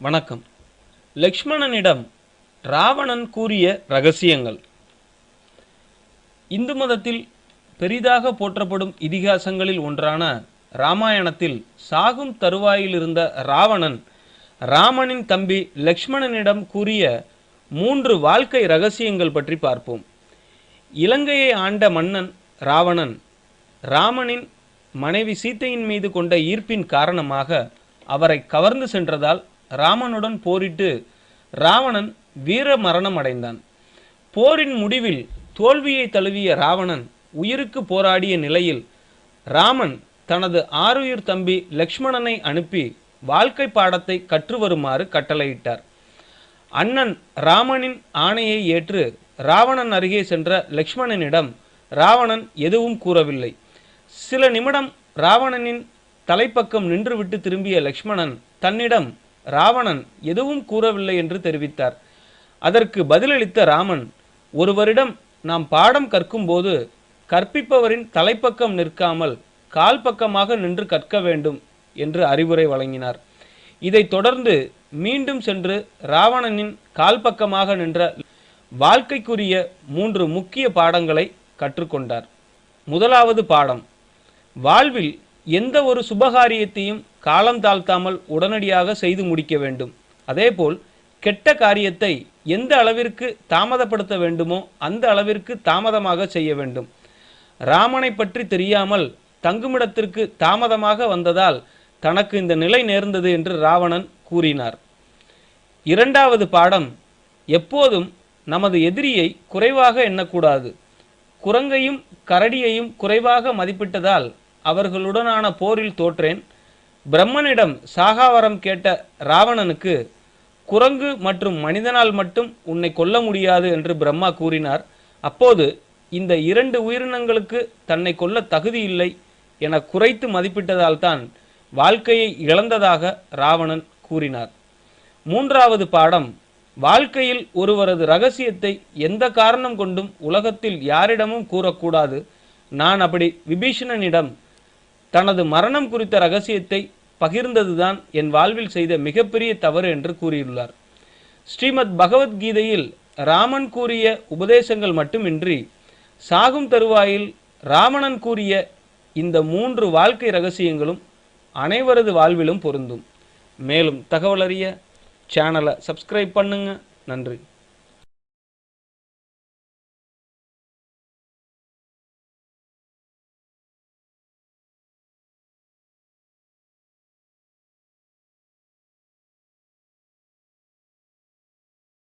வணக்கம். லக்ஷ்மணனிடம் ராவணன் கூறிய ரகசியங்கள். இந்து மதத்தில் பெரிதாக போற்றப்படும் இதிகாசங்களில் ஒன்றான ராமாயணத்தில் சாகும் தருவாயில் இருந்த ராவணன் ராமனின் தம்பி லக்ஷ்மணனிடம் கூறிய மூன்று வாழ்க்கை ரகசியங்கள் பற்றி பார்ப்போம். இலங்கையை ஆண்ட மன்னன் ராவணன் ராமனின் மனைவி சீதையின் மீது கொண்ட ஈர்ப்பின் காரணமாக அவரை கவர்ந்து சென்றதால் ராமனுடன் போரிட்டு ராவணன் வீர மரணம் அடைந்தான் போரின் முடிவில் தோல்வியை தழுவிய ராவணன் உயிருக்கு போராடிய நிலையில் ராமன் தனது ஆருயிர் தம்பி லக்ஷ்மணனை அனுப்பி வாழ்க்கை பாடத்தை கற்று வருமாறு கட்டளையிட்டார். அண்ணன் ராமனின் ஆணையை ஏற்று ராவணன் அருகே சென்ற லக்ஷ்மணனிடம் ராவணன் எதுவும் கூறவில்லை. சில நிமிடம் ராவணனின் தலைப்பக்கம் நின்றுவிட்டு திரும்பிய லக்ஷ்மணன் தன்னிடம் ராவணன் எதுவும் கூறவில்லை என்று தெரிவித்தார். அதற்கு பதிலளித்த ராமன் ஒருவரிடம் நாம் பாடம் கற்கும்போது கற்பிப்பவரின் தலைப்பக்கம் நிற்காமல் கால் பக்கமாக நின்று கற்க வேண்டும் என்று அறிவுரை வழங்கினார். இதைத் தொடர்ந்து மீண்டும் சென்று ராவணனின் கால் பக்கமாக நின்ற வாழ்க்கைக்குரிய மூன்று முக்கிய பாடங்களை கற்றுக்கொண்டார். முதலாவது பாடம் வாழ்வில் எந்த ஒரு சுபகாரியத்தையும் காலம் தாழ்த்தாமல் உடனடியாக செய்து முடிக்க வேண்டும். அதேபோல் கெட்ட காரியத்தை எந்த அளவிற்கு தாமதப்படுத்த வேண்டுமோ அந்த அளவிற்கு தாமதமாக செய்ய வேண்டும். ராமனை பற்றி தெரியாமல் தங்குமிடத்திற்கு தாமதமாக வந்ததால் தனக்கு இந்த நிலை நேர்ந்தது என்று ராவணன் கூறினார். இரண்டாவது பாடம் எப்போதும் நமது எதிரியை குறைவாக எண்ணக்கூடாது. குரங்கையும் கரடியையும் குறைவாக மதிப்பிட்டதால் அவர்களுடனான போரில் தோற்றேன். பிரம்மனிடம் சாகாவரம் கேட்ட ராவணனுக்கு குரங்கு மற்றும் மனிதனால் மட்டும் உன்னை கொல்ல முடியாது என்று பிரம்மா கூறினார். அப்போது இந்த இரண்டு உயிரினங்களுக்கு தன்னை கொல்ல தகுதி இல்லை என குறைத்து மதிப்பிட்டதால் தான் வாழ்க்கையை இழந்ததாக ராவணன் கூறினார். மூன்றாவது பாடம் வாழ்க்கையில் ஒருவரது ரகசியத்தை எந்த காரணம் கொண்டும் உலகத்தில் யாரிடமும் கூறக்கூடாது. நான் அப்படி விபீஷணனிடம் தனது மரணம் குறித்த ரகசியத்தை பகிர்ந்ததுதான் என் வாழ்வில் செய்த மிகப்பெரிய தவறு என்று கூறியுள்ளார். ஸ்ரீமத் பகவத்கீதையில் ராமன் கூறிய உபதேசங்கள் மட்டுமின்றி சாகும் தருவாயில் ராவணன் கூறிய இந்த மூன்று வாழ்க்கை ரகசியங்களும் அனைவரது வாழ்விலும் பொருந்தும். மேலும் தகவலறிய சேனலை சப்ஸ்கிரைப் பண்ணுங்க. நன்றி.